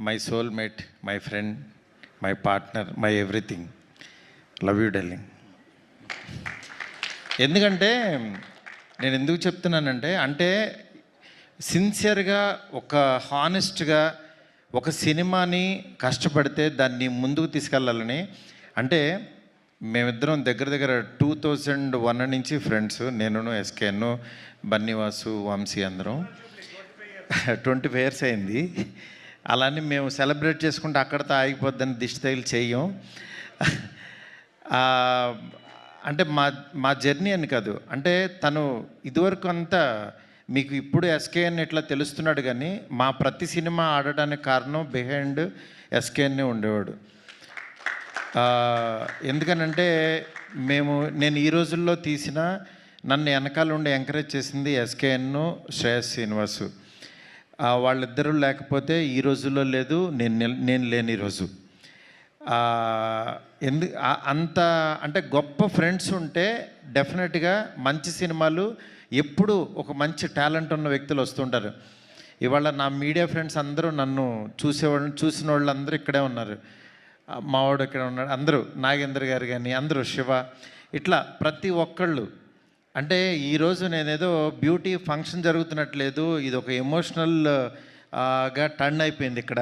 My soulmate my friend my partner my everything love you darling ఎందుకంటే నేను ఎందుకు చెప్తున్నానంటే అంటే సిన్సియర్గా ఒక హానెస్ట్గా ఒక సినిమాని కష్టపడితే దాన్ని ముందుకు తీసుకెళ్ళాలని అంటే మేమిద్దరం దగ్గర దగ్గర టూ థౌజండ్ వన్ నుంచి ఫ్రెండ్స్ నేను ఎస్కేను బన్నివాసు వంశీ అందరం. ట్వంటీ ఫైవ్ ఇయర్స్ అయింది. అలానే మేము సెలబ్రేట్ చేసుకుంటే అక్కడితో ఆగిపోద్దని దిష్టి తగిలి చెయ్యం అంటే మా మా జర్నీ అని కాదు. అంటే తను ఇదివరకు అంతా మీకు ఇప్పుడు ఎస్కేఎన్ ఇట్లా తెలుస్తున్నాడు కానీ మా ప్రతి సినిమా ఆడడానికి కారణం బిహైండ్ ఎస్కేఎన్నే ఉండేవాడు. ఎందుకనంటే మేము నేను ఈ రోజుల్లో తీసిన నన్ను వెనకాల ఉండి ఎంకరేజ్ చేసింది ఎస్కేఎన్ను శ్రేయస్ శ్రీనివాసు. వాళ్ళిద్దరూ లేకపోతే ఈ రోజుల్లో లేదు నేను నేను లేని ఈరోజు ఎందు అంత అంటే గొప్ప ఫ్రెండ్స్ ఉంటే డెఫినెట్గా మంచి సినిమాలు ఎప్పుడు ఒక మంచి టాలెంట్ ఉన్న వ్యక్తులు వస్తుంటారు ఇవాళ నా మీడియా ఫ్రెండ్స్ అందరూ నన్ను చూసేవాళ్ళు చూసిన వాళ్ళందరూ ఇక్కడే ఉన్నారు. మావాడు ఇక్కడ ఉన్నాడు అందరూ నాగేంద్ర గారు కానీ అందరూ శివ ఇట్లా ప్రతి ఒక్కళ్ళు అంటే ఈరోజు నేనేదో బ్యూటీ ఫంక్షన్ జరుగుతున్నట్లేదు ఇది ఒక ఎమోషనల్గా టర్న్ అయిపోయింది ఇక్కడ.